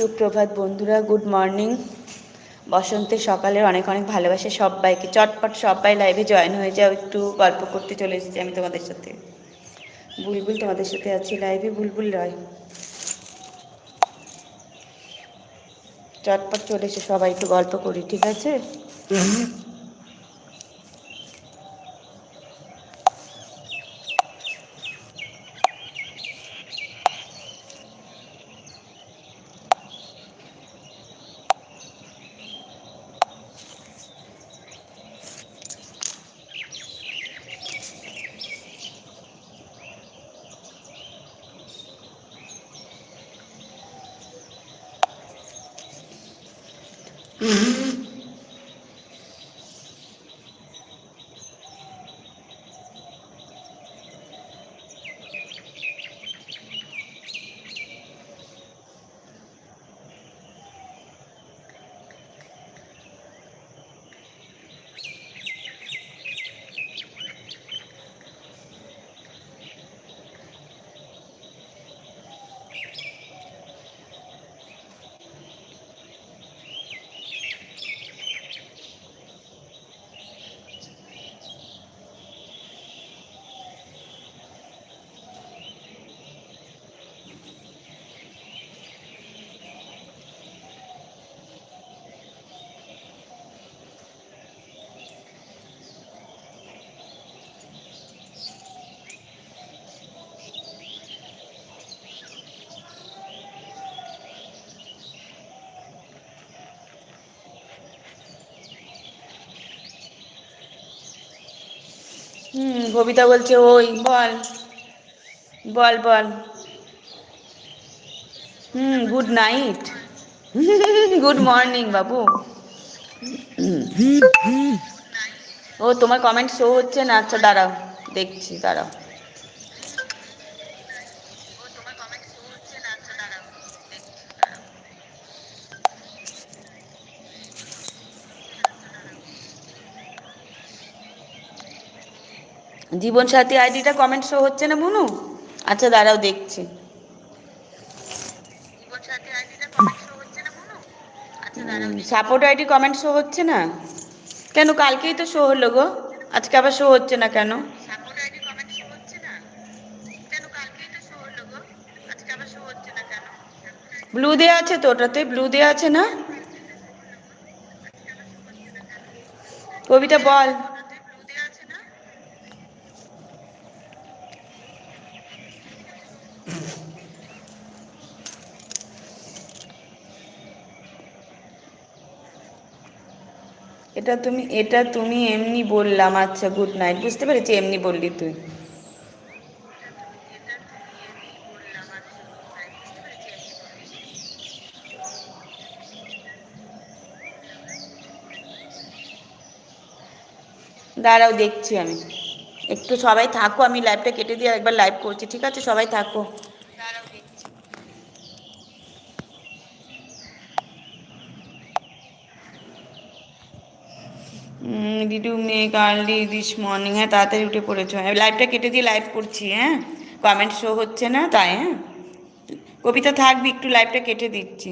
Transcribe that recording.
সুপ্রভাত বন্ধুরা good morning বসন্তের সকালের অনেক অনেক ভালোবাসে সবাইকে। চটপট সবাই লাইভে জয়েন হয়ে যাও, একটু গল্প করতে চলে এসেছি আমি তোমাদের সাথে। বুলবুল তোমাদের সাথে আছি লাইভে বুলবুল রয়। চটপট চলে এসে, সবাই একটু গল্প করি, ঠিক আছে? Mm-hmm. হুম কবিতা বলছে, ওই, বল বল বল। হুম গুড নাইট গুড মর্নিং বাবু। ও, তোমার কমেন্ট শো হচ্ছে না? আচ্ছা দাঁড়াও, দেখছি, দাঁড়াও। জীবন সাথী আইডিটা কমেন্ট শো হচ্ছে না মুনু আচ্ছা দাঁড়াও দেখছি। সাপোর্ট আইডি কমেন্ট শো হচ্ছে না? কেন কালকেই তো শো হলো গো। আজকে আবার শো হচ্ছে না কেন? ব্লু দেয়া আছে তো ওটাতে ব্লু দেয়া আছে না? কবিতা বল। এটা তুমি এটা তুমি এমনি বললাম আচ্ছা গুড নাইট বুঝতে পেরেছি, এমনি বললি তুই। দাঁড়াও, দেখছি আমি। একটু সবাই থাকো, আমি লাইভটা কেটে দিয়ে একবার লাইভ করছি, ঠিক আছে? সবাই থাকো। Did you make early this morning হ্যাঁ তাড়াতাড়ি উঠে পড়েছো। হ্যাঁ লাইভটা কেটে দিয়ে লাইভ করছি হ্যাঁ? কমেন্ট শো হচ্ছে না, তাই হ্যাঁ? কবিতা থাকবি, একটু লাইভটা কেটে দিচ্ছি।